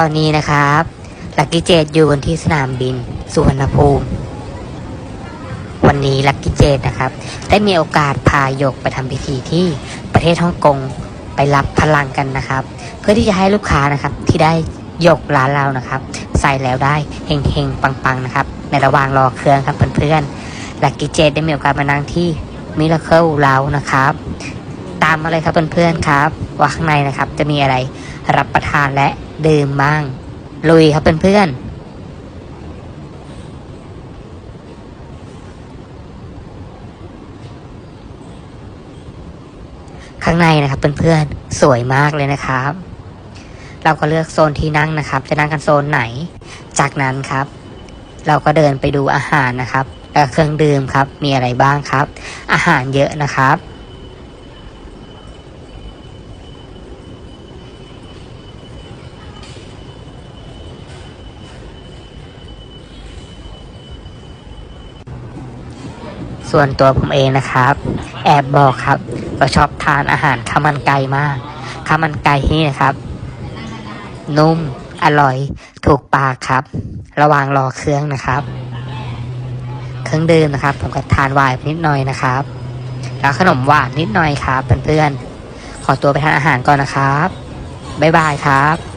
ตอนนี้นะครับลักกี้เจดอยู่กันที่สนามบินสุวรรณภูมิ วันนี้ลักกี้เจดนะครับ ได้มีโอกาสพาหยกไปทำพิธีที่ประเทศฮ่องกงไปรับพลังกันนะครับ เพื่อที่จะให้ลูกค้านะครับที่ได้หยกร้านเรานะครับ ใส่แล้วได้เฮงๆปังๆนะครับ ในระหว่างรอเครื่องครับเพื่อนๆลักกี้เจดได้มีโอกาสมานั่งที่มิราเคิลเรานะครับ ตามมาเลยครับเพื่อนๆครับว่าข้างในนะครับ จะมีอะไรรับประทานและดื่มบ้าง ลุยครับเพื่อนๆข้างในนะครับเพื่อนๆสวยมากเลยนะครับ เราก็เลือกโซนที่นั่งนะครับ จะนั่งกันโซนไหน จากนั้นครับ เราก็เดินไปดูอาหารนะครับและเครื่องดื่มครับ มีอะไรบ้างครับ อาหารเยอะนะครับ ส่วนตัวผมเองนะครับ แอบบอกครับก็ชอบทานอาหารข้าวมันไก่มากข้าวมันไก่ที่นี่นะครับ นุ่มอร่อยถูกปากครับ ระหว่างรอเครื่องนะครับ เครื่องดื่มนะครับ ผมก็ทานวน์ไปนิดหน่อยนะครับ แล้วขนมหวานนิดหน่อยครับเพื่อนๆขอตัวไปทานอาหารก่อนนะครับบ๊ายบายครับ